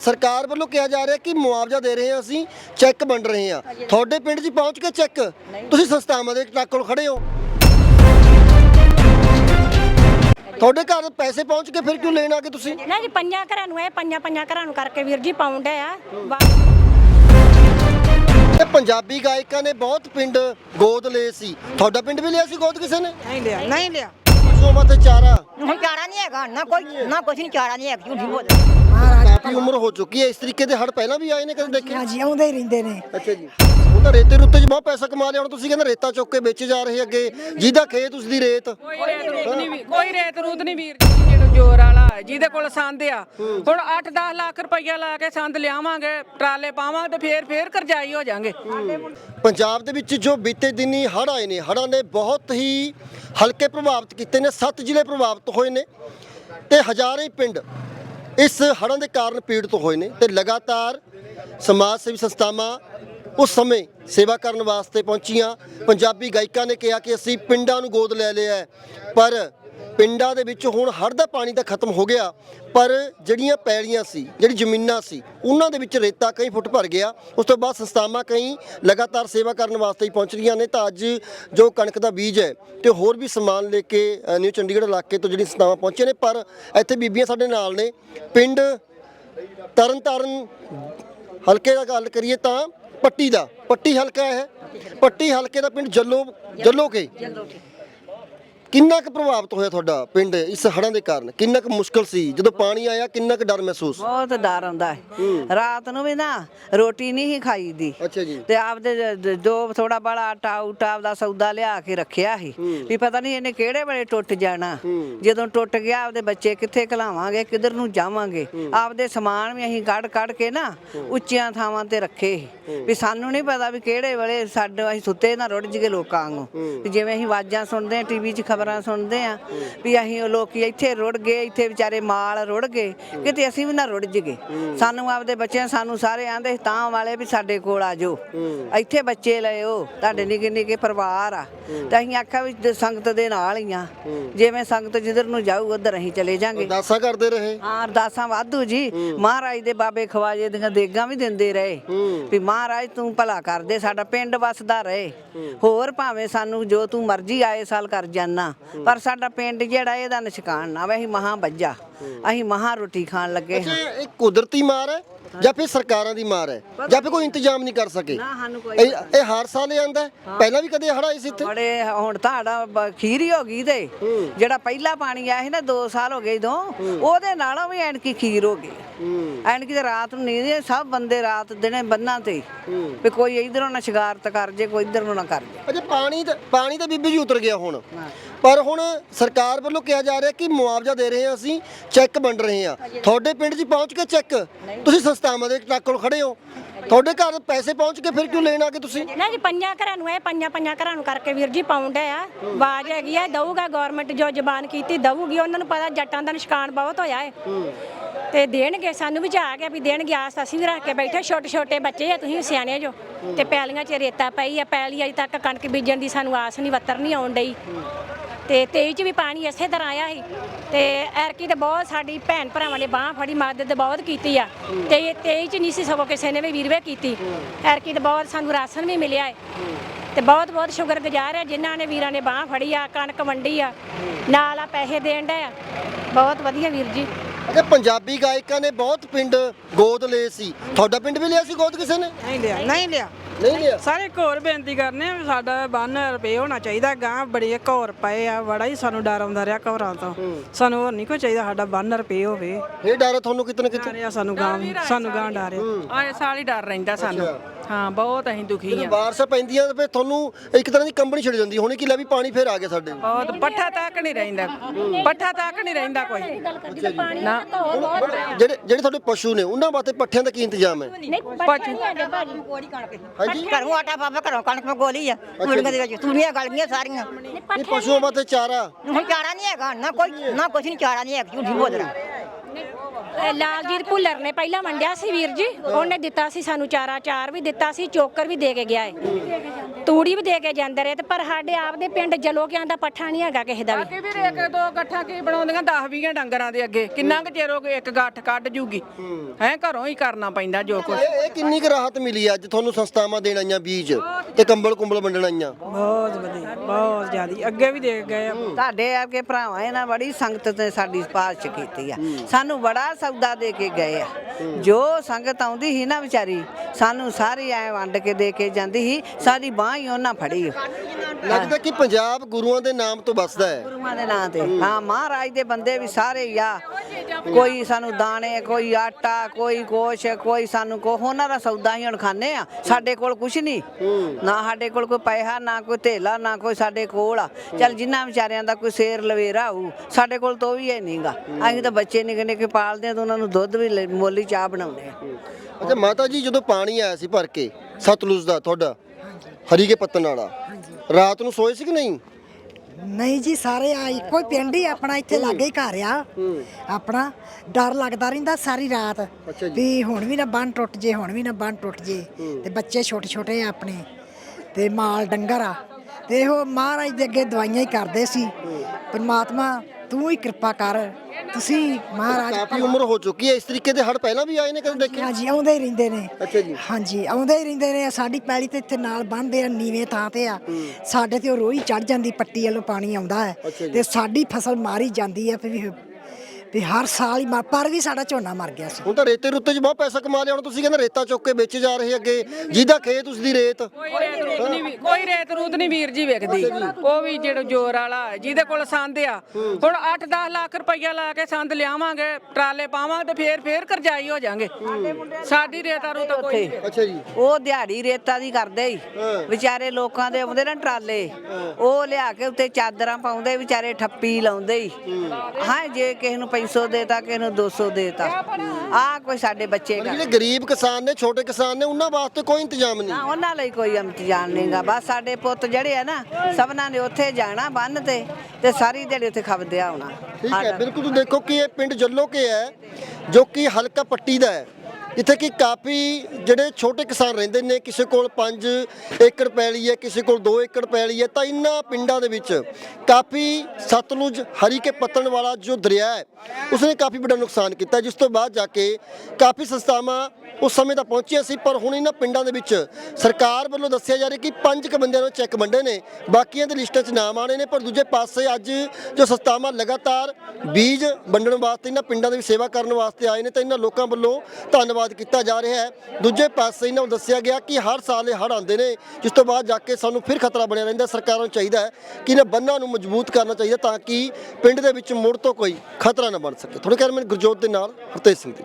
ਸਰਕਾਰ ਵੱਲੋਂ ਕਿਹਾ ਜਾ ਰਿਹਾ ਕਿ ਮੁਆਵਜ਼ਾ ਦੇ ਰਹੇ ਹਾਂ ਅਸੀਂ ਚੈੱਕ ਵੰਡ ਰਹੇ ਹਾਂ। ਤੁਹਾਡੇ ਪਿੰਡ 'ਚ ਪਹੁੰਚ ਕੇ ਚੈੱਕ? ਤੁਸੀਂ ਸੰਸਥਾਵਾਂ ਦੇ ਟਰੱਕ ਕੋਲ ਖੜੇ ਹੋ। ਤੁਹਾਡੇ ਘਰ ਪੈਸੇ ਪਹੁੰਚ ਕੇ ਫਿਰ ਕਿਉਂ ਲੈਣ ਆ ਕੇ ਤੁਸੀਂ? ਨਾ ਜੀ ਪੰਜਾਂ ਘਰਾਂ ਨੂੰ ਇਹ ਪੰਜਾਂ ਪੰਜਾਂ ਘਰਾਂ ਨੂੰ ਕਰਕੇ ਵੀਰ ਜੀ ਪਾਉਂਡ ਆ। ਵਾ- ਇਹ ਪੰਜਾਬੀ ਗਾਇਕਾਂ ਨੇ ਬਹੁਤ ਪਿੰਡ ਗੋਦ ਲਏ ਸੀ। ਤੁਹਾਡਾ ਪਿੰਡ ਵੀ ਲਿਆ ਸੀ ਗੋਦ ਕਿਸੇ ਨੇ? ਨਹੀਂ ਲਿਆ ਨਹੀਂ ਲਿਆ। ਪਸ਼ੂਆਂ ਤੇ ਚਾਰਾ? ਹੁਣ ਚਾਰਾ ਨਹੀਂ ਹੈਗਾ ਨਾ ਕੋਈ ਨਾ ਕੁਛ ਨਹੀਂ ਚਾਰਾ ਨਹੀਂ ਹੈਗਾ ਝੂਠੀ ਬੋਲ ਕਾਫੀ ਉਮਰ ਹੋ ਚੁੱਕੀ ਹੈ ਇਸ ਤਰੀਕੇ ਦੇ ਹੜ ਪਹਿਲਾਂ ਵੀ ਆਏ ਨੇ ਕਦੇ ਦੇਖੇ? ਹਾਂਜੀ ਆਉਂਦੇ ਹੀ ਰਹਿੰਦੇ ਨੇ। ਅੱਛਾ ਜੀ। ਉਹ ਤਾਂ ਰੇਤੇ ਰੁੱਤੇ 'ਚ ਬਹੁਤ ਪੈਸਾ ਕਮਾ ਲਿਆ ਹੁਣ ਤੁਸੀਂ ਕਹਿੰਦੇ ਰੇਤਾ ਚੁੱਕ ਕੇ ਵੇਚੇ ਜਾ ਰਹੇ ਅੱਗੇ। ਜਿਹਦਾ ਖੇਤ ਉਸ ਦੀ ਰੇਤ। ਕੋਈ ਰੇਤ ਰੂਤ ਨਹੀਂ ਵੀ- ਕੋਈ ਰੇਤ ਰੂਤ ਨਹੀਂ ਵੀਰ ਜੀ ਜਿਹੜਾ ਜੋਰ ਵਾਲਾ ਹੈ, ਜਿਹਦੇ ਕੋਲ ਸੰਦ ਆ। ਹੁਣ 8-10 ਲੱਖ ਰੁਪਈਆ ਲਾ ਕੇ ਸੰਦ ਲਿਆਵਾਂਗੇ ਟਰਾਲੇ ਪਾਵਾਂਗੇ ਤੇ ਫੇਰ ਫੇਰ ਕਰਜ਼ਾਈ ਹੋ ਜਾਾਂਗੇ। ਪੰਜਾਬ ਦੇ ਵਿੱਚ ਜੋ ਬੀਤੇ ਦਿਨੀ ਹੜ੍ਹ ਆਏ ਨੇ ਹੜ੍ਹਾਂ ਨੇ ਬਹੁਤ ਹੀ ਹਲਕੇ ਪ੍ਰਭਾਵਿਤ ਕੀਤੇ ਨੇ ਸੱਤ ਜ਼ਿਲ੍ਹੇ ਪ੍ਰਭਾਵਿਤ ਹੋਏ ਨੇ ਤੇ ਹਜ਼ਾਰੇ ਪਿੰਡ ਇਸ ਹੜ੍ਹਾਂ ਦੇ ਕਾਰਨ ਪੀੜਤ ਹੋਏ ਨੇ ਤੇ ਲਗਾਤਾਰ ਸਮਾਜ ਸੇਵੀ ਸੰਸਥਾਵਾਂ ਉਸ ਸਮੇਂ ਸੇਵਾ ਕਰਨ ਵਾਸਤੇ ਪਹੁੰਚੀਆਂ। ਪੰਜਾਬੀ ਗਾਇਕਾਂ ਨੇ ਕਿਹਾ ਕਿ ਅਸੀਂ ਪਿੰਡਾਂ ਨੂੰ ਗੋਦ ਲੈ ਲਿਆ ਪਰ ਪਿੰਡਾਂ ਦੇ ਵਿੱਚ ਹੁਣ ਹੜ੍ਹ ਦਾ ਪਾਣੀ ਤਾਂ ਖਤਮ ਹੋ ਗਿਆ, ਪਰ ਜਿਹੜੀਆਂ ਪੈਲੀਆਂ ਸੀ, ਜਿਹੜੀ ਜ਼ਮੀਨਾਂ ਸੀ, ਉਹਨਾਂ ਦੇ ਵਿੱਚ ਰੇਤਾ ਕਈ ਫੁੱਟ ਭਰ ਗਿਆ। ਉਸ ਤੋਂ ਬਾਅਦ ਸੰਸਥਾਵਾਂ ਕਈ ਲਗਾਤਾਰ ਸੇਵਾ ਕਰਨ ਵਾਸਤੇ ਹੀ ਪਹੁੰਚ ਰਹੀਆਂ ਨੇ। ਤਾਂ ਅੱਜ ਜੋ ਕਣਕ ਦਾ ਬੀਜ ਹੈ ਤੇ ਹੋਰ ਵੀ ਸਮਾਨ ਲੈ ਕੇ ਨਿਊ ਚੰਡੀਗੜ੍ਹ ਇਲਾਕੇ ਤੋਂ ਜਿਹੜੀ ਸੰਸਥਾਵਾਂ ਪਹੁੰਚੇ ਨੇ, ਪਰ ਇੱਥੇ ਬੀਬੀਆਂ ਸਾਡੇ ਨਾਲ ਨੇ। ਪਿੰਡ ਤਰਨਤਾਰਨ, ਹਲਕੇ ਦਾ ਗੱਲ ਕਰੀਏ ਤਾਂ ਪੱਟੀ ਦਾ, ਪੱਟੀ ਹਲਕਾ ਹੈ। ਪੱਟੀ ਹਲਕੇ ਦਾ ਪਿੰਡ ਜੱਲੋ ਜੱਲੋ ਕੇ ਕਿੰਨਾ ਕੁ ਪ੍ਰਭਾਵਿਤ ਹੋਇਆ ਤੁਹਾਡਾ ਪਿੰਡ ਇਸ ਹੜ੍ਹਾਂ ਦੇ ਕਾਰਨ? ਕਿੰਨਾ ਕੁ ਮੁਸ਼ਕਲ ਸੀ? ਜਦੋਂ ਪਾਣੀ ਆਇਆ ਕਿੰਨਾ ਕੁ ਡਰ ਮਹਿਸੂਸ? ਬਹੁਤ ਡਰ ਆਉਂਦਾ ਹੈ। ਰਾਤ ਨੂੰ ਵੀ ਨਾ ਰੋਟੀ ਨਹੀਂ ਹੀ ਖਾਈਦੀ। ਅੱਛਾ ਜੀ। ਤੇ ਆਪਦੇ ਜ- ਜ- ਜੋ ਥੋੜਾ ਬੜਾ ਆਟਾ ਉਟਾ ਆਪਦਾ ਸੌਦਾ ਲਿਆ ਕੇ ਰੱਖਿਆ ਸੀ। ਵੀ ਪਤਾ ਨਹੀਂ ਇਹਨੇ ਕਿਹੜੇ ਵੇਲੇ ਟੁੱਟ ਜਾਣਾ। ਜਦੋਂ ਟੁੱਟ ਗਿਆ ਆਪਦੇ ਬੱਚੇ ਕਿੱਥੇ ਘਲਾਵਾਂਗੇ ਕਿੱਧਰ ਨੂੰ ਜਾਵਾਂਗੇ? ਆਪਦੇ ਸਮਾਨ ਵੀ ਅਸੀਂ ਕੱਢ ਕੱਢ ਕੇ ਨਾ ਉੱਚੀਆਂ ਥਾਵਾਂ ਤੇ ਰੱਖੇ ਸੀ। ਵੀ ਸਾਨੂੰ ਨਹੀਂ ਪਤਾ ਵੀ ਕਿਹੜੇ ਵੇਲੇ ਸਾਡੇ ਅਸੀਂ ਸੁੱਤੇ ਨਾ ਰੁੜ ਜਗੇ ਲੋਕਾਂ ਵਾਂਗੂ। ਵੀ ਜਿਵੇਂ ਅਸੀਂ ਆਵਾਜ਼ਾਂ ਸੁਣਦੇ ਆ ਟੀਵੀ 'ਚ ਖਬਰਾਂ ਸੁਣਦੇ ਆ ਵੀ ਅਸੀਂ ਉਹ ਲੋਕੀ ਇੱਥੇ ਰੁੜ ਗਏ ਇੱਥੇ ਵਿਚਾਰੇ ਮਾਲ ਰੁੜ ਗਏ ਕਿਤੇ ਅਸੀਂ ਵੀ ਨਾ ਰੁੜ ਜਗੇ ਸਾਨੂੰ ਆਪਦੇ ਬੱਚਿਆਂ ਸਾਨੂੰ ਸਾਰੇ ਆਂਦੇ ਤਾਂ ਵਾਲੇ ਵੀ ਸਾਡੇ ਕੋਲ ਆ ਜਾਓ। ਇੱਥੇ ਬੱਚੇ ਲਿਓ ਤੁਹਾਡੇ ਨਿੱਕੇ ਨਿੱਕੇ ਪਰਿਵਾਰ ਆ। ਤੇ ਅਸੀਂ ਆਖਿਆ ਵੀ ਸੰਗਤ ਦੇ ਨਾਲ ਹੀ ਆ। ਜਿਵੇਂ ਸੰਗਤ ਜਿੱਧਰ ਨੂੰ ਜਾਊ ਉਧਰ ਅਸੀਂ ਚਲੇ ਜਾਾਂਗੇ। ਦਾਸਾ ਕਰਦੇ ਰਹੇ। ਹਾਂ ਅਰਦਾਸਾਂ ਵਾਧੂ ਜੀ। ਮਹਾਰਾਜ ਦੇ ਬਾਬੇ ਖਵਾਜੇ ਦੀਆਂ ਦੇਗਾਂ ਵੀ ਦਿੰਦੇ ਰਹੇ। ਵੀ ਮਹਾਰਾਜ ਤੂੰ ਭਲਾ ਕਰ ਦੇ ਸਾਡਾ ਪਿੰਡ ਵਸਦਾ ਰਹੇ। ਹੋਰ ਭਾਵੇਂ ਸਾਨੂੰ ਜੋ ਤੂੰ ਮਰਜ਼ੀ ਆਏ ਸਾਲ ਕਰ ਜਾਨਾ ਪਰ ਸਾਡਾ ਪਿੰਡ ਜਿਹੜਾ ਇਹਦਾ ਨਿਸ਼ਕਾਨ ਨਾ ਵੇ ਅਸੀਂ ਮਹਾ ਬੱਜਾ ਅਸੀਂ ਮਹਾ ਰੋਟੀ ਖਾਣ ਲੱਗੇ ਹਾਂ। ਅੱਛਾ ਇਹ ਕੁਦਰਤੀ ਮਾਰ ਹੈ? ਜਾਂ ਫਿਰ ਸਰਕਾਰਾਂ ਦੀ ਮਾਰ ਹੈ ਜਾਂ ਫਿਰ ਕੋਈ ਇੰਤਜ਼ਾਮ ਨਹੀਂ ਕਰ ਸਕੇ। ਨਾ ਸਾਨੂੰ ਕੋਈ ਇਹ ਇਹ ਹਰ ਸਾਲ ਹੀ ਆਂਦਾ? ਪਹਿਲਾਂ ਵੀ ਕਦੇ ਹੜ੍ਹ ਆਈ ਸੀ ਇੱਥੇ? ਬੜੇ ਹੁਣ ਤੁਹਾਡਾ ਬ- ਖੀਰ ਹੀ ਹੋ ਗਈ ਤੇ। ਜਿਹੜਾ ਪਹਿਲਾ ਪਾਣੀ ਆਇਆ ਸੀ ਨਾ 2 ਸਾਲ ਹੋ ਗਏ ਜਦੋਂ ਉਹਦੇ ਨਾਲੋਂ ਵੀ ਐਨਕੀ ਖੀਰ ਹੋ ਗਈ ਐਨਕੀ ਤੇ ਰਾਤ ਨੂੰ ਨੀਂਦ ਸਭ ਬੰਦੇ ਰਾਤ ਦਿਨੇ ਬੰਨਾਂ ਤੇ। ਵੀ ਕੋਈ ਇਧਰੋਂ ਨਾ ਸ਼ਿਕਾਰਤ ਕਰ ਜੇ ਕੋਈ ਇਧਰ ਨੂੰ ਨਾ ਕਰ ਜੇ। ਅਜੇ ਪਾਣੀ ਤਾਂ ਪਾਣੀ ਤਾਂ ਬੀਬੀ ਜੀ ਉਤਰ ਗਿਆ ਹੁਣ। ਪਰ ਹੁਣ ਸਰਕਾਰ ਵੱਲੋਂ ਕਿਹਾ ਜਾ ਰਿਹਾ ਕਿ ਮੁਆਵਜ਼ਾ ਦੇ ਰਹੇ ਹਾਂ ਅਸੀਂ ਚੈੱਕ ਵੰਡ ਰਹੇ ਹਾਂ। ਤੁਹਾਡੇ ਪਿੰਡ 'ਚ ਪਹੁੰਚ ਕੇ ਚੈੱਕ। ਤੁਸੀਂ ਸੰਸਥਾਵਾਂ ਦੇ ਕੋਲ ਖੜੇ ਹੋ। ਤੁਹਾਡੇ ਘਰ ਪੈਸੇ ਪਹੁੰਚ ਕੇ ਫਿਰ ਕਿਉਂ ਲੈਣ ਆ ਕੇ ਤੁਸੀਂ? ਨਾ ਜੀ ਪੰਜਾਂ ਘਰਾਂ ਨੂੰ ਇਹ ਪੰਜਾਂ ਪੰਜਾਂ ਘਰਾਂ ਨੂੰ ਕਰਕੇ ਵੀਰ ਜੀ ਪਾਉਂਡ ਆ। ਆਵਾਜ਼ ਹੈਗੀ ਆ, ਦਊਗਾ ਗਵਰਨਮੈਂਟ ਜੋ ਜ਼ਬਾਨ ਕੀਤੀ, ਦਊਗੀ, ਉਹਨਾਂ ਨੂੰ ਪਤਾ ਜੱਟਾਂ ਦਾ ਨਿਸ਼ਕਾਨ ਬਹੁਤ ਹੋਇਆ ਏ ਤੇ ਦੇਣਗੇ, ਸਾਨੂੰ ਵੀ ਜਾ ਗਿਆ ਵੀ ਦੇਣਗੇ, ਆਸ ਅਸੀਂ ਵੀ ਰੱਖ ਕੇ ਬੈਠੇ ਛੋਟੇ ਛੋਟੇ ਬੱਚੇ ਆ, ਤੁਸੀਂ ਸਿਆਣੇ ਜੋ। ਤੇ ਪੈਲੀਆਂ 'ਚ ਰੇਤਾ ਪਈ ਆ, ਪੈਲੀ ਅਜੇ ਤੱਕ ਕਣਕ ਬੀਜਣ ਦੀ ਸਾਨੂੰ ਆਸ ਨਹੀਂ, ਵੱਤਰ ਨਹੀਂ ਆਉਣ ਡਈ। ਤੇ 23 ਚ ਵੀ ਪਾਣੀ ਇਸੇ ਤਰ੍ਹਾਂ ਆਇਆ ਸੀ। ਤੇ ਐਰਕੀ ਤੇ ਬਹੁਤ ਸਾਡੀ ਭੈਣ ਭਰਾਵਾਂ ਨੇ ਬਾਹ ਫੜੀ ਮਦਦ ਬਹੁਤ ਕੀਤੀ ਆ। ਤੇ ਇਹ 23 ਚ ਨਹੀਂ ਸੀ ਸਗੋਂ ਕਿਸੇ ਨੇ ਵੀ ਵੀਰਵੇ ਕੀਤੀ। ਐਰਕੀ ਤੇ ਬਹੁਤ ਸਾਨੂੰ ਰਾਸ਼ਨ ਵੀ ਮਿਲਿਆ ਹੈ ਤੇ ਬਹੁਤ ਬਹੁਤ ਸ਼ੁਕਰਗੁਜ਼ਾਰ ਹੈ ਜਿਨ੍ਹਾਂ ਨੇ ਵੀਰਾਂ ਨੇ ਬਾਹ ਫੜੀ ਆ ਕਣਕ ਵੰਡੀ ਆ ਨਾਲ ਆ ਪੈਸੇ ਦੇਣ ਦਾ ਆ। ਬਹੁਤ ਵਧੀਆ ਵੀਰ ਜੀ। ਅਜੇ ਪੰਜਾਬੀ ਗਾਇਕਾਂ ਨੇ ਬਹੁਤ ਪਿੰਡ ਗੋਦ ਲਏ ਸੀ। ਤੁਹਾਡਾ ਪਿੰਡ ਵੀ ਲਿਆ ਸੀ ਗੋਦ ਕਿਸੇ ਨੇ? ਨਹੀਂ ਲਿਆ ਨਹੀਂ ਲਿਆ। ਨਹੀਂ ਲਿਆ। ਸਾਰੇ ਘੋਰ ਬੇਨਤੀ ਕਰਨੇ ਆ ਵੀ ਸਾਡਾ ਬੰਨ ਰੁਪਏ ਹੋਣਾ ਚਾਹੀਦਾ ਗਾਂ ਬੜੇ ਘੋਰ ਪਏ ਆ ਬੜਾ ਹੀ ਸਾਨੂੰ ਡਰ ਆਉਂਦਾ ਰਿਹਾ ਘੋਰਾਂ ਤੋਂ। ਸਾਨੂੰ ਹੋਰ ਨਹੀਂ ਕੋਈ ਚਾਹੀਦਾ ਸਾਡਾ ਬੰਨ ਰੁਪਏ ਹੋਵੇ। ਇਹ ਡਰ ਹੈ ਤੁਹਾਨੂੰ ਕਿਤੇ ਨਾ ਕਿਤੇ ਡਰਿਆ ਸਾਨੂੰ ਗਾਂ ਸਾਨੂੰ ਗਾਂ ਡਰਿਆ ਆਏ ਸਾਲ ਹੀ। ਡਰ ਰਹਿੰਦਾ ਸਾਨੂੰ। ਹਾਂ ਬਹੁਤ ਅਸੀਂ ਦੁਖੀ ਜਦੋਂ ਆ ਬਾਰਿਸ਼ਾਂ ਪੈਂਦੀਆਂ ਤਾਂ ਫਿਰ ਤੁਹਾਨੂੰ ਇੱਕ ਤਰ੍ਹਾਂ ਦੀ ਕੰਬਣੀ ਛਿੜ ਜਾਂਦੀ ਹੋਣੀ ਕਿ ਲੈ ਵੀ ਪਾਣੀ ਫੇਰ ਆ ਗਿਆ ਸਾਡੇ ਬਹੁਤ ਪੱਠਾ ਤੱਕ ਨਹੀਂ ਰਹਿੰਦਾ ਪੱਠਾ ਤੱਕ ਨਹੀਂ ਰਹਿੰਦਾ ਕੋਈ। ਨਾ। ਜਿਹੜੇ ਜਿਹੜੇ ਤੁਹਾਡੇ ਪਸ਼ੂ ਨੇ ਉਹਨਾਂ ਵਾਸਤੇ ਪੱਠਿਆਂ ਦਾ ਕੀ ਇੰਤਜ਼ਾਮ ਹੈ? ਹਾਂਜੀ? ਘਰੋਂ ਆਟਾ ਪਾਪਾ ਘਰੋਂ ਕਣਕ ਮੈਂ ਗੋਲੀ ਆ। ਕੁੜੀਆਂ ਦੇ ਵਿੱਚ ਤੂੜੀਆਂ ਗਲ ਗਈਆਂ ਸਾਰੀਆਂ। ਇਹ ਪਸ਼ੂਆਂ ਵਾਸਤੇ ਚਾਰਾ। ਹੁਣ ਚਾਰਾ ਨਹੀਂ ਹੈਗਾ ਨਾ ਕੋਈ ਨਾ ਕੁਛ ਨਹੀਂ ਚਾਰਾ ਨਹੀਂ ਹੈਗਾ ਝੂਠੀ ਬੋਲ ਰਿਹਾ ਇਹ ਲਾਲਜੀਤ ਭੁੱਲਰ ਨੇ ਪਹਿਲਾਂ ਵੰਡਿਆ ਸੀ ਵੀਰ ਜੀ। ਉਹਨੇ ਦਿੱਤਾ ਸੀ ਸਾਨੂੰ ਚਾਰਾ ਚਾਰ ਵੀ ਦਿੱਤਾ ਸੀ ਚੋਕਰ ਵੀ ਦੇ ਕੇ ਗਿਆ ਏ। ਤੂੜੀ ਵੀ ਦੇ ਕੇ ਜਾਂਦੇ ਰਹੇ ਤੇ ਪਰ ਸਾਡੇ ਆਪ ਦੇ ਪਿੰਡ ਜਲੋਕਿਆਂ ਦਾ ਪੱਠਾ ਨਹੀਂ ਹੈਗਾ ਕਿਸੇ ਦਾ ਵੀ। ਅੱਗੇ ਵੀ ਇੱਕ ਦੋ ਗੱਠਾਂ ਕੀ ਬਣਾਉਂਦੀਆਂ 10 20 ਡੰਗਰਾਂ ਦੇ ਅੱਗੇ। ਕਿੰਨਾ ਕੁ ਚਿਰ ਹੋ ਗਿਆ ਇੱਕ ਗੱਠ ਕੱਢ ਜੂਗੀ? ਹੈ। ਘਰੋਂ ਹੀ ਕਰਨਾ ਪੈਂਦਾ ਜੋ ਕੁਝ ਇਹ ਇਹ ਕਿੰਨੀ ਕੁ ਰਾਹਤ ਮਿਲੀ ਅੱਜ ਤੁਹਾਨੂੰ ਸੰਸਥਾਵਾਂ ਦੇਣ ਆਈਆਂ ਬੀਜ ਤੇ ਕੰਬਲ ਕੁੰਬਲ ਵੰਡਣ ਆਈਆਂ? ਬਹੁਤ ਵਧੀਆ ਬਹੁਤ ਜ਼ਿਆਦੀ। ਅੱਗੇ ਵੀ ਦੇ ਕੇ ਗਏ ਆ। ਤੁਹਾਡੇ ਵਰਗੇ ਭਰਾਵਾਂ ਇਹਨਾਂ ਬੜੀ ਸੰਗਤ ਤੇ ਸਾਡੀ ਪਾਸ ਕੀਤੀ ਆ। ਸਾਨੂੰ ਬੜਾ ਸੌਦਾ ਦੇ ਕੇ ਗਏ ਆ। ਜੋ ਸੰਗਤ ਆਉਂਦੀ ਸੀ ਨਾ ਵਿਚਾਰੀ, ਸਾਨੂੰ ਸਾਰੀ ਐ ਵੰਡ ਕੇ ਦੇ ਕੇ ਜਾਂਦੀ ਸੀ, ਸਾਡੀ ਬਾਹ ਹੀ ਉਹਨਾਂ ਫੜੀ। ਲੱਗਦਾ ਕਿ ਪੰਜਾਬ ਗੁਰੂਆਂ ਦੇ ਨਾਮ ਤੋਂ ਬਸਦਾ ਹੈ। ਗੁਰੂਆਂ ਦੇ ਨਾਂ ਤੇ। ਹਾਂ ਮਹਾਰਾਜ ਦੇ ਬੰਦੇ ਵੀ ਸਾਰੇ ਹੀ ਆ। ਕੋਈ ਸਾਨੂੰ ਦਾਣੇ ਕੋਈ ਆਟਾ ਕੋਈ ਕੁਛ ਕੋਈ ਸਾਨੂੰ ਕੋ ਉਹਨਾਂ ਦਾ ਸੌਦਾ ਹੀ ਹੁਣ ਖਾਂਦੇ ਆ। ਸਾਡੇ ਕੋਲ ਕੁਛ ਨਹੀਂ ਨਾ ਸਾਡੇ ਕੋਲ ਕੋਈ ਪੈਸਾ ਨਾ ਕੋਈ ਧੇਲਾ ਨਾ ਕੋਈ ਸਾਡੇ ਕੋਲ ਆ। ਚੱਲ ਜਿਨ੍ਹਾਂ ਵਿਚਾਰਿਆਂ ਦਾ ਕੋਈ ਸ਼ੇਰ ਲਵੇਰਾ ਹੋਊ ਸਾਡੇ ਕੋਲ ਤੋਂ ਵੀ ਹੈ ਨਹੀਂਗਾ ਅਸੀਂ ਤਾਂ ਬੱਚੇ ਨਿੱਕੇ ਨਿੱਕੇ ਪਾਲਦੇ ਆ ਤਾਂ ਉਹਨਾਂ ਨੂੰ ਦੁੱਧ ਵੀ ਲੈ- ਮੁੱਲ ਚਾਹ ਬਣਾਉਂਦੇ ਆ। ਅੱਛਾ ਮਾਤਾ ਜੀ ਜਦੋਂ ਪਾਣੀ ਆਇਆ ਸੀ ਭਰ ਕੇ ਸਤਲੁਜ ਦਾ ਤੁਹਾਡਾ ਹਰੀਕੇ ਪੱਤਨ ਵਾਲਾ ਰਾਤ ਨੂੰ ਸੋਏ ਸੀ ਕਿ ਨਹੀਂ? ਨਹੀਂ ਜੀ ਸਾਰੇ ਆ ਇੱਕੋ ਹੀ ਪਿੰਡ ਹੀ ਆਪਣਾ ਇੱਥੇ ਲਾਗੇ ਹੀ ਘਰ ਆ। ਆਪਣਾ ਡਰ ਲੱਗਦਾ ਰਹਿੰਦਾ ਸਾਰੀ ਰਾਤ ਅੱਛਾ ਜੀ। ਵੀ ਹੁਣ ਵੀ ਨਾ ਬੰਨ ਟੁੱਟ ਜੇ ਹੁਣ ਵੀ ਨਾ ਬੰਨ ਟੁੱਟ ਜੇ। ਤੇ ਬੱਚੇ ਛੋਟੇ ਛੋਟੇ ਆ ਆਪਣੇ। ਤੇ ਮਾਲ ਡੰਗਰ ਆ। ਤੇ ਇਹੋ ਮਹਾਰਾਜ ਦੇ ਅੱਗੇ ਦਵਾਈਆਂ ਹੀ ਕਰਦੇ ਸੀ। ਪਰਮਾਤਮਾ ਤੂੰ ਹੀ ਕਿਰਪਾ ਕਰ। ਤੁਸੀਂ ਮਹਾਰਾਜ ਕਾਫੀ ਉਮਰ ਹੋ ਚੁੱਕੀ ਹੈ। ਇਸ ਤਰੀਕੇ ਦੇ ਹੜ ਪਹਿਲਾਂ ਵੀ ਆਏ ਨੇ ਕਦੇ ਦੇਖੇ? ਹਾਂਜੀ ਆਉਂਦੇ ਹੀ ਰਹਿੰਦੇ ਨੇ। ਅੱਛਾ ਜੀ। ਹਾਂਜੀ ਆਉਂਦੇ ਹੀ ਰਹਿੰਦੇ ਨੇ। ਸਾਡੀ ਪੈਲੀ ਤੇ ਇੱਥੇ ਨਾਲ ਬੰਨਦੇ ਆ ਨੀਵੇਂ ਥਾਂ ਤੇ ਆ। ਸਾਡੇ ਤੇ ਉਹ ਰੋਈ ਚੜ ਜਾਂਦੀ ਪੱਟੀ ਵੱਲੋਂ ਪਾਣੀ ਆਉਂਦਾ ਹੈ। ਤੇ ਸਾਡੀ ਫਸਲ ਮਾਰੀ ਜਾਂਦੀ ਹੈ ਵੀ ਵੀ ਹਰ ਸਾਲ ਹੀ ਪਰ ਵੀ ਸਾਡਾ ਝੋਨਾ ਮਰ ਗਿਆ ਸੀ। ਹੁਣ ਤਾਂ ਰੇਤੇ ਰੁੱਤੇ 'ਚ ਬਹੁਤ ਪੈਸਾ ਕਮਾ ਲਿਆ। ਹੁਣ ਤੁਸੀਂ ਕਹਿੰਦੇ ਰੇਤਾ ਚੁੱਕ ਕੇ ਵੇਚੇ ਜਾ ਰਹੇ ਅੱਗੇ। ਜਿਹਦਾ ਖੇਤ ਉਸ ਦੀ ਰੇਤ। ਕੋਈ ਰੇਤ ਰੂਤ ਨਹੀਂ ਵੀ- ਕੋਈ ਰੇਤ ਰੂਤ ਨਹੀਂ ਵੀਰ ਜੀ ਵੇਖਦੀ। ਉਹ ਵੀ ਜਿਹੜਾ ਜ਼ੋਰ ਵਾਲਾ ਹੈ, ਜਿਹਦੇ ਕੋਲ ਸੰਦ ਆ। ਹੁਣ 8-10 ਲੱਖ ਰੁਪਈਆ ਲਾ ਕੇ ਸੰਦ ਲਿਆਵਾਂਗੇ ਟਰਾਲੇ ਪਾਵਾਂਗੇ ਤੇ ਫੇਰ ਫੇਰ ਕਰਜਾਈ ਹੋ ਜਾਾਂਗੇ। ਸਾਡੀ ਰੇਤਾ ਰੂ ਤਾਂ ਕੋਈ ਨਹੀਂ। ਅੱਛਾ ਜੀ। ਉਹ ਦਿਹਾੜੀ ਰੇਤਾ ਦੀ ਕਰਦੇ ਹੀ। ਵਿਚਾਰੇ ਲੋਕਾਂ ਦੇ ਆਉਂਦੇ ਨਾ ਟਰਾਲੇ। ਉਹ ਲਿਆ ਕੇ ਉੱਤੇ ਚਾਦਰਾਂ ਪਾਉਂਦੇ ਵਿਚਾਰੇ ਠੱਪੀ ਲਾਉਂਦੇ ਹੀ। ਹਾਂ ਜੇ ਕਿਸੇ ਨੂੰ 500 ਦੇਤਾ ਕਿਸੇ ਨੂੰ 200 ਦੇਤਾ। ਆ ਕੋਈ ਸਾਡੇ ਬੱਚੇ ਕਰ ਜਿਹੜੇ ਗਰੀਬ ਕਿਸਾਨ ਨੇ ਛੋਟੇ ਕਿਸਾਨ ਨੇ ਉਹਨਾਂ ਵਾਸਤੇ ਕੋਈ ਇੰਤਜ਼ਾਮ ਨਹੀਂ। ਨਾ ਉਹਨਾਂ ਲਈ ਕੋਈ ਇਮਤਿਹਾਨ ਨਹੀਂਗਾ ਬਸ ਸਾਡੇ ਪੁੱਤ ਜਿਹੜੇ ਆ ਨਾ ਸਭਨਾਂ ਨੇ ਉੱਥੇ ਜਾਣਾ ਬੰਨ ਤੇ ਤੇ ਸਾਰੀ ਦਿਹਾੜੀ ਉੱਥੇ ਖਪਦਿਆ ਹੋਣਾ। ਠੀਕ ਹੈ ਬਿਲਕੁਲ ਤੁਸੀਂ ਦੇਖੋ ਕਿ ਇਹ ਪਿੰਡ ਜੱਲੋਕੇ ਹੈ ਜੋ ਕਿ ਹਲਕਾ ਪੱਟੀ ਦਾ ਹੈ। ਜਿੱਥੇ ਕਿ ਕਾਫੀ ਜਿਹੜੇ ਛੋਟੇ ਕਿਸਾਨ ਰਹਿੰਦੇ ਨੇ, ਕਿਸੇ ਕੋਲ 5 ਏਕੜ ਪੈਲੀ ਹੈ, ਕਿਸੇ ਕੋਲ 2 ਏਕੜ ਪੈਲੀ ਹੈ, ਤਾਂ ਇਹਨਾਂ ਪਿੰਡਾਂ ਦੇ ਵਿੱਚ ਕਾਫੀ ਸਤਲੁਜ ਹਰੀ ਕੇ ਪੱਤਣ ਵਾਲਾ ਜੋ ਦਰਿਆ ਹੈ, ਉਸਨੇ ਕਾਫੀ ਵੱਡਾ ਨੁਕਸਾਨ ਕੀਤਾ। ਜਿਸ ਤੋਂ ਬਾਅਦ ਜਾ ਕੇ ਕਾਫੀ ਸੰਸਥਾਵਾਂ ਉਸ ਸਮੇਂ ਤਾਂ ਪਹੁੰਚੀਆਂ ਸੀ, ਪਰ ਹੁਣ ਇਹਨਾਂ ਪਿੰਡਾਂ ਦੇ ਵਿੱਚ ਸਰਕਾਰ ਵੱਲੋਂ ਦੱਸਿਆ ਜਾ ਰਿਹਾ ਕਿ ਪੰਜ ਕੁ ਬੰਦਿਆਂ ਨੂੰ ਚੈੱਕ ਵੰਡੇ ਨੇ, ਬਾਕੀਆਂ ਦੇ ਲਿਸਟਾਂ 'ਚ ਨਾਮ ਆਣੇ ਨੇ, ਪਰ ਦੂਜੇ ਪਾਸੇ ਅੱਜ ਜੋ ਸੰਸਥਾਵਾਂ ਲਗਾਤਾਰ ਬੀਜ ਵੰਡਣ ਵਾਸਤੇ ਇਹਨਾਂ ਪਿੰਡਾਂ ਦੀ ਵੀ ਸੇਵਾ ਕਰਨ ਵਾਸਤੇ ਆਏ ਨੇ, ਤਾਂ ਇਹਨਾਂ ਲੋਕਾਂ ਵੱਲੋਂ ਧੰਨਵਾਦ ਕੀਤਾ ਜਾ ਰਿਹਾ ਹੈ। ਦੂਜੇ ਪਾਸੇ ਇਹਨਾਂ ਨੂੰ ਦੱਸਿਆ ਗਿਆ ਕਿ ਹਰ ਸਾਲ ਇਹ ਹੜ੍ਹ ਆਉਂਦੇ ਨੇ, ਜਿਸ ਤੋਂ ਬਾਅਦ ਜਾ ਕੇ ਸਾਨੂੰ ਫਿਰ ਖਤਰਾ ਬਣਿਆ ਰਹਿੰਦਾ ਸਰਕਾਰਾਂ ਨੂੰ ਚਾਹੀਦਾ ਹੈ ਕਿ ਇਹਨਾਂ ਬੰਨਾਂ ਨੂੰ ਮਜ਼ਬੂਤ ਕਰਨਾ ਚਾਹੀਦਾ ਤਾਂ ਕਿ ਪਿੰਡ ਦੇ ਵਿੱਚ ਮੁੜ ਤੋਂ ਕੋਈ ਖਤਰਾ ਨਾ ਬਣ ਸਕੇ। ਥੋੜੇ ਕਹਿਰ ਮੈਂ ਗੁਰਜੋਤ ਦੇ ਨਾਲ ਹਰਤੇਜ ਸਿੰਘ ਦੀ।